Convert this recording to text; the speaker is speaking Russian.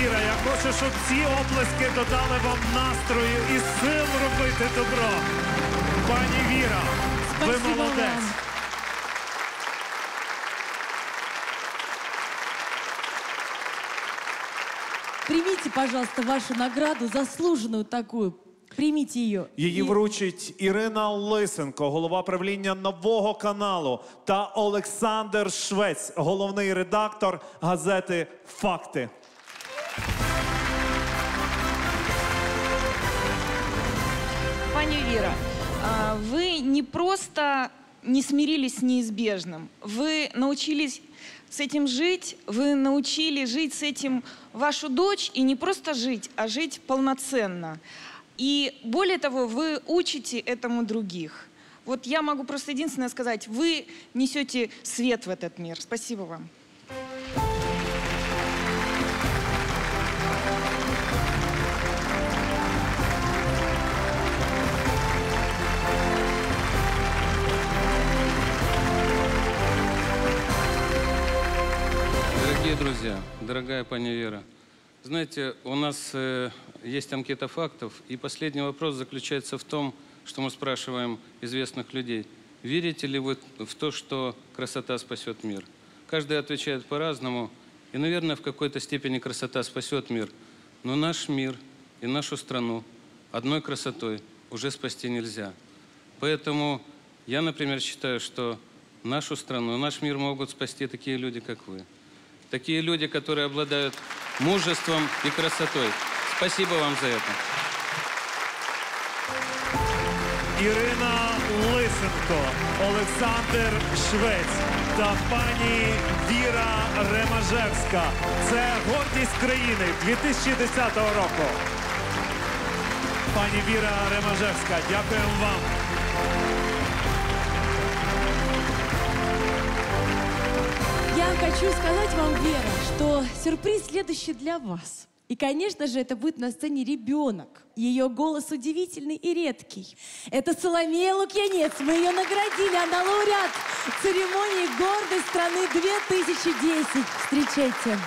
Віра, я хочу, щоб ці оплески додали вам настрою і сил робити добро. Пані Віра, ви Спасибо молодець. вам. Примите, пожалуйста, вашу награду, заслуженную такую. Примите ее. Її вручить Ірина Лисенко, голова правління нового каналу, та Олександр Швець, головний редактор газети Факти. Пані Віра, а, вы не просто не смирились с неизбежным, вы научились с этим жить, вы научили жить с этим вашу дочь, и не просто жить, а жить полноценно. И более того, вы учите этому других. Вот я могу просто единственное сказать, вы несете свет в этот мир. Спасибо вам. Друзья, дорогая паня Вера, знаете, у нас э, есть анкета фактов, и последний вопрос заключается в том, что мы спрашиваем известных людей, верите ли вы в то, что красота спасет мир? Каждый отвечает по-разному, и, наверное, в какой-то степени красота спасет мир, но наш мир и нашу страну одной красотой уже спасти нельзя. Поэтому я, например, считаю, что нашу страну, наш мир могут спасти такие люди, как вы. Такие люди, которые обладают мужеством и красотой. Спасибо вам за это. Ірина Лисенко, Олександр Швець та пані Віра Ремажевська. Це гордість країни 2010 року. Пані Віра Ремажевська, дякуємо вам. Хочу сказать вам, Вера, что сюрприз следующий для вас. И, конечно же, это будет на сцене ребенок. Ее голос удивительный и редкий. Это Соломея Лукьянец. Мы ее наградили. Она лауреат церемонии «Гордость страны 2010». Встречайте.